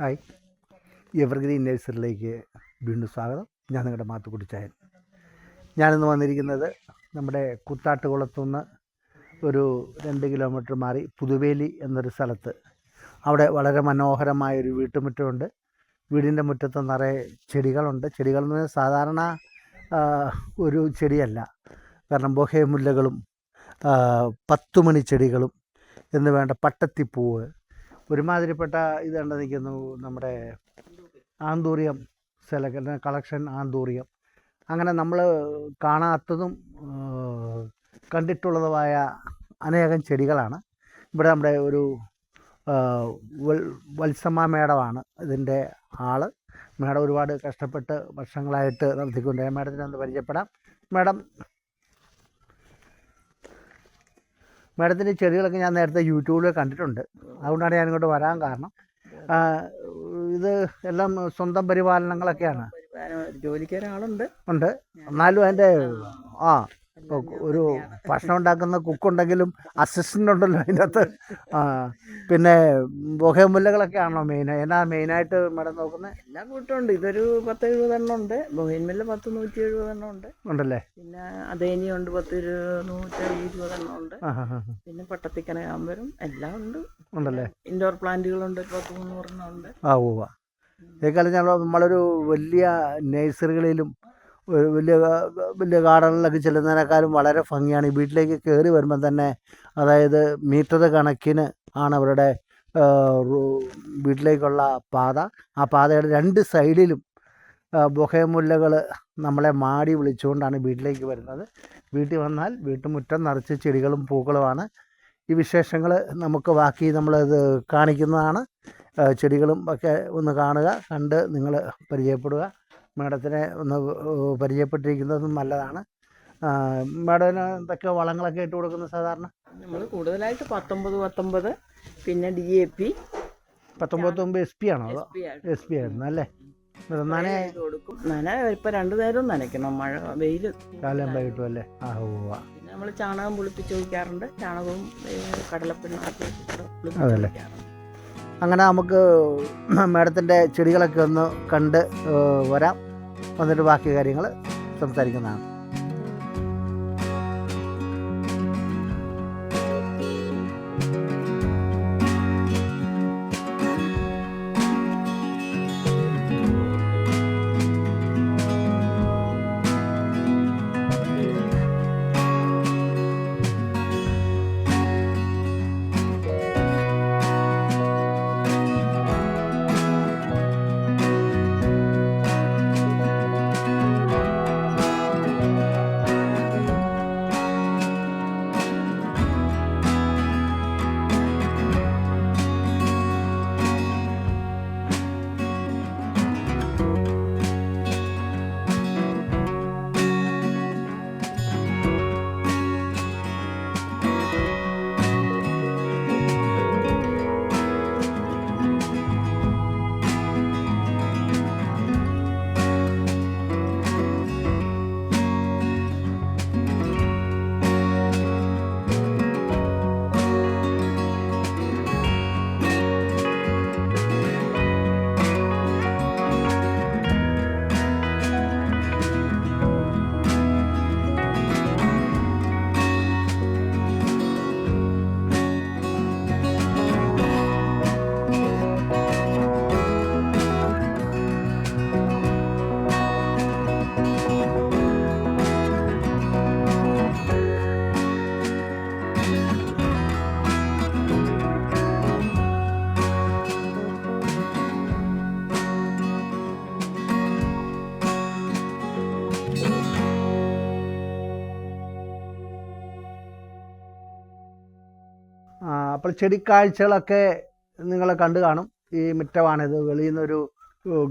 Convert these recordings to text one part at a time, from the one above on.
Hi evergreen നേഴ്സറിയിലേക്ക് വീണ്ടും സ്വാഗതം. ഞാൻ നിങ്ങളുടെ മാത്തുക്കുട്ടിച്ചായൻ ഞാനിന്ന് വന്നിരിക്കുന്നത് നമ്മുടെ കുത്താട്ടുകുളത്തുനിന്ന് ഒരു രണ്ട് കിലോമീറ്റർ മാറി പുതുവേലി എന്നൊരു സ്ഥലത്ത്. അവിടെ വളരെ മനോഹരമായൊരു വീട്ടുമുറ്റമുണ്ട്. വീടിന്റെ മുറ്റത്ത് നിറയെ ചെടികളുണ്ട്. ചെടികൾ എന്ന് പറഞ്ഞാൽ സാധാരണ ഒരു ചെടിയല്ല. കാരണം ബൊഹേ മുല്ലകളും പത്തുമണി ചെടികളും എന്ന് വേണ്ട പട്ടത്തിപ്പൂവ് ഒരുമാതിരിപ്പെട്ട ഇത് കണ്ട് നിൽക്കുന്നു നമ്മുടെ ആന്തൂറിയം സെലക്ട് കളക്ഷൻ ആന്തൂറിയം. അങ്ങനെ നമ്മൾ കാണാത്തതും കണ്ടിട്ടുള്ളതുമായ അനേകം ചെടികളാണ്. ഇവിടെ നമ്മുടെ ഒരു വത്സമ്മ മേഡമാണ് ഇതിന്റെ ആൾ. മേഡം ഒരുപാട് കഷ്ടപ്പെട്ട് വർഷങ്ങളായിട്ട് നടത്തിക്കൊണ്ട് മേഡത്തിനെ ഒന്ന് പരിചയപ്പെടാം. മേഡം മേഡത്തിന്റെ ചെടികളൊക്കെ ഞാൻ നേരത്തെ യൂട്യൂബിൽ കണ്ടിട്ടുണ്ട്. അതുകൊണ്ടാണ് ഞാൻ ഇങ്ങോട്ട് വരാൻ കാരണം. ഇത് എല്ലാം സ്വന്തം പരിപാലനങ്ങളൊക്കെയാണ്. ജോലിക്കാരാളുണ്ട് ഉണ്ട്. എന്നാലും അതിന്റെ ആ ഒരു ഭക്ഷണം ഉണ്ടാക്കുന്ന കുക്കുണ്ടെങ്കിലും അസിസ്റ്റന്റ് ഉണ്ടല്ലോ അതിനകത്ത്. പിന്നെ ബൊഹേമുല്ലകളൊക്കെ ആണല്ലോ മെയിൻ എന്നാ മെയിനായിട്ട് മേഡം നോക്കുന്നത് എല്ലാം കൂട്ടുണ്ട് ഇതൊരു പത്ത് എഴുപതെണ്ണം ഉണ്ട്. ബൊഹീൻമില്ല് പത്ത് നൂറ്റി എഴുപതെണ്ണം ഉണ്ട്. ഉണ്ടല്ലേ? പിന്നെ അതേനിയുണ്ട് പത്ത് നൂറ്റി ഇരുപതെണ്ണം ഉണ്ട്. പിന്നെ പട്ടത്തിക്കന കാമ്പരും പിന്നെ പട്ടത്തിക്കനകാമ്പരം എല്ലാം ഉണ്ട്. ഉണ്ടല്ലേ? ഇൻഡോർ പ്ലാന്റുകളുണ്ട് പത്ത് മുന്നൂറെണ്ണം ഉണ്ട്. ആ ഉവ്വ. ഇതേക്കാലം ഞങ്ങൾ നമ്മളൊരു വലിയ നഴ്സറികളിലും വലിയ വലിയ ഗാർഡനിലൊക്കെ ചെല്ലുന്നതിനേക്കാളും വളരെ ഭംഗിയാണ്. ഈ വീട്ടിലേക്ക് കയറി വരുമ്പം തന്നെ അതായത് മീറ്റർ കണക്കിന് ആണ് അവരുടെ വീട്ടിലേക്കുള്ള പാത. ആ പാതയുടെ രണ്ട് സൈഡിലും ബൊഹേമുല്ലകൾ നമ്മളെ മാടി വിളിച്ചുകൊണ്ടാണ് വീട്ടിലേക്ക് വരുന്നത്. വീട്ടിൽ വന്നാൽ വീട്ടുമുറ്റം നിറച്ച് ചെടികളും പൂക്കളുമാണ്. ഈ വിശേഷങ്ങൾ നമുക്ക് ബാക്കി നമ്മളത് കാണിക്കുന്നതാണ്. ചെടികളും ഒക്കെ ഒന്ന് കാണുക കണ്ട് നിങ്ങൾ പരിചയപ്പെടുക. മാഡത്തിനെ ഒന്ന് പരിചയപ്പെട്ടിരിക്കുന്നതും നല്ലതാണ്. മാഡത്തിന് എന്തൊക്കെ വളങ്ങളൊക്കെ ഇട്ട് കൊടുക്കുന്നത് സാധാരണ? നമ്മൾ കൂടുതലായിട്ട് പത്തൊമ്പത് പത്തൊമ്പത് പിന്നെ ഡി എ പി പത്തൊമ്പത്തൊമ്പത് എസ് പി ആണോ അതോ എസ് പി ആയിരുന്നു അല്ലേ? നനേ കൊടുക്കും. നന ഇപ്പം രണ്ടു നേരവും നനയ്ക്കണം. മഴ വെയിൽ കാലം കിട്ടും അല്ലേ? ആ പിന്നെ നമ്മൾ ചാണകം പുളിപ്പിച്ച് ഒഴിക്കാറുണ്ട്. ചാണകവും കടലപ്പിണ്ണാക്കി അതല്ലേ. അങ്ങനെ നമുക്ക് മാഡത്തിന്റെ ചെടികളൊക്കെ ഒന്ന് കണ്ട് വരാം. വന്നിട്ട് ബാക്കി കാര്യങ്ങൾ സംസാരിക്കുന്നതാണ്. അപ്പോൾ ചെടിക്കാഴ്ചകളൊക്കെ നിങ്ങൾ കണ്ടു കാണും. ഈ മുറ്റമാണിത്. വെളിയിൽ നിന്നൊരു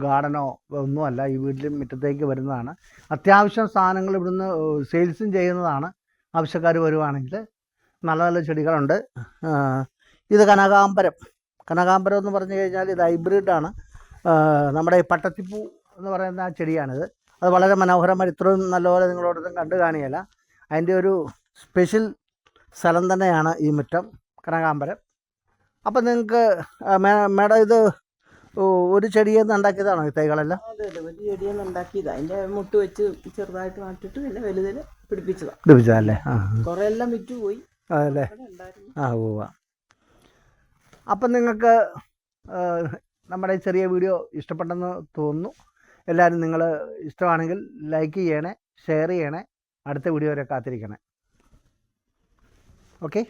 ഗാർഡനോ ഒന്നുമല്ല. ഈ വീട്ടിൽ മുറ്റത്തേക്ക് വരുന്നതാണ്. അത്യാവശ്യം സാധനങ്ങൾ ഇവിടുന്ന് സെയിൽസും ചെയ്യുന്നതാണ്. ആവശ്യക്കാർ വരുവാണെങ്കിൽ നല്ല നല്ല ചെടികളുണ്ട്. ഇത് കനകാമ്പരം കനകാമ്പരം എന്ന് പറഞ്ഞു കഴിഞ്ഞാൽ ഇത് ഹൈബ്രിഡാണ് നമ്മുടെ ഈ പട്ടത്തിപ്പൂ എന്ന് പറയുന്ന ആ ചെടിയാണിത്. അത് വളരെ മനോഹരമായി ഇത്രയും നല്ലപോലെ നിങ്ങളോടൊന്നും കണ്ടു കാണിയല്ല. അതിന്റെ ഒരു സ്പെഷ്യൽ സ്ഥലം തന്നെയാണ് ഈ മുറ്റം. കനകാമ്പരം. അപ്പം നിങ്ങൾക്ക് മേഡം ഇത് ഒരു ചെടിയിൽ നിന്ന് ഉണ്ടാക്കിയതാണോ ഈ തൈകളെല്ലാം? അതെ അതെ. മുട്ട് വെച്ച് ചെറുതായിട്ട് നട്ടിട്ട് പിന്നെ വലുതിൽ പിടിപ്പിച്ചതാണ് പിടിപ്പിച്ചതല്ലേ ആ കുറെ എല്ലാം വിറ്റ് പോയി അതല്ലേ ആ ഉവ്വ. അപ്പം നിങ്ങൾക്ക് നമ്മുടെ ചെറിയ വീഡിയോ ഇഷ്ടപ്പെട്ടെന്ന് തോന്നുന്നു. എല്ലാവരും നിങ്ങൾ ഇഷ്ടമാണെങ്കിൽ ലൈക്ക് ചെയ്യണേ ഷെയർ ചെയ്യണേ. അടുത്ത വീഡിയോ വരെ കാത്തിരിക്കണേ. ഓക്കെ?